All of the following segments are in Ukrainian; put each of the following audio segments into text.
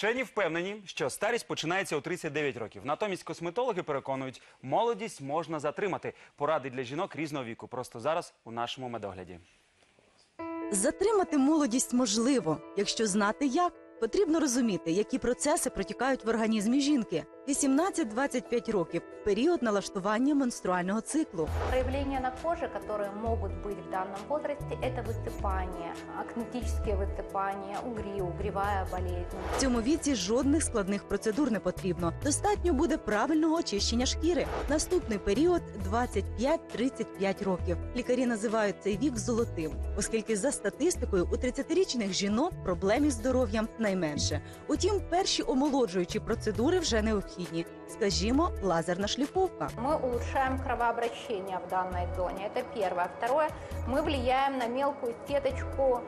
Вчені впевнені, що старість починається у 39 років. Натомість косметологи переконують, молодість можна затримати. Поради для жінок різного віку. Просто зараз у нашому медогляді. Затримати молодість можливо, якщо знати як. Потрібно розуміти, які процеси протікають в організмі жінки. 18-25 років період налаштування менструального циклу. Проявления на коже, которые могут быть в данном возрасте, это высыпание, акнетические высыпания, угри, угревая болезнь. В цьому віці жодних складних процедур не потрібно. Достатньо буде правильного очищення шкіри. Наступний період 25-35 років. Лікарі називають цей вік золотим, оскільки за статистикою у 30-річних жінок проблем із здоров'ям найменше. Утім, перші омолоджуючі процедури вже необхідні. Скажімо, лазерна шліфовка. Мы улучшаем кровообращение в данной зоне. Это первое. Второе, мы влияем на мелкую сеточку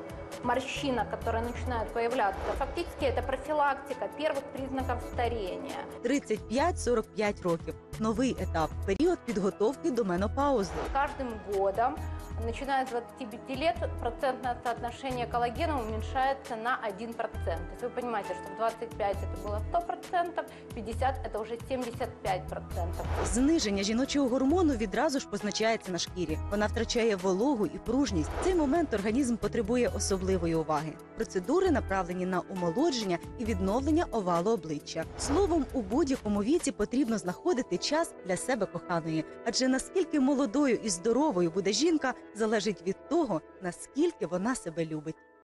морщинок, которые начинают появляться. Фактически это профилактика первых признаков старения. 35-45 років. Новий етап період підготовки до менопаузи. С каждым годом, начиная с 25 лет, процентное соотношение коллагена уменьшается на 1%. То есть вы понимаете, что в 25 это было 100%, в 50 это уже 75%. Зниження жіночого гормону відразу ж позначається на шкірі. Вона втрачає вологу і пружність. В цей момент організм потребує особливої уваги. Процедури направлені на омолодження і відновлення овалу обличчя. Словом, у будь-якому віці потрібно знаходити час для себе коханої, адже наскільки молодою і здоровою буде жінка, залежить від того, наскільки вона себе любить.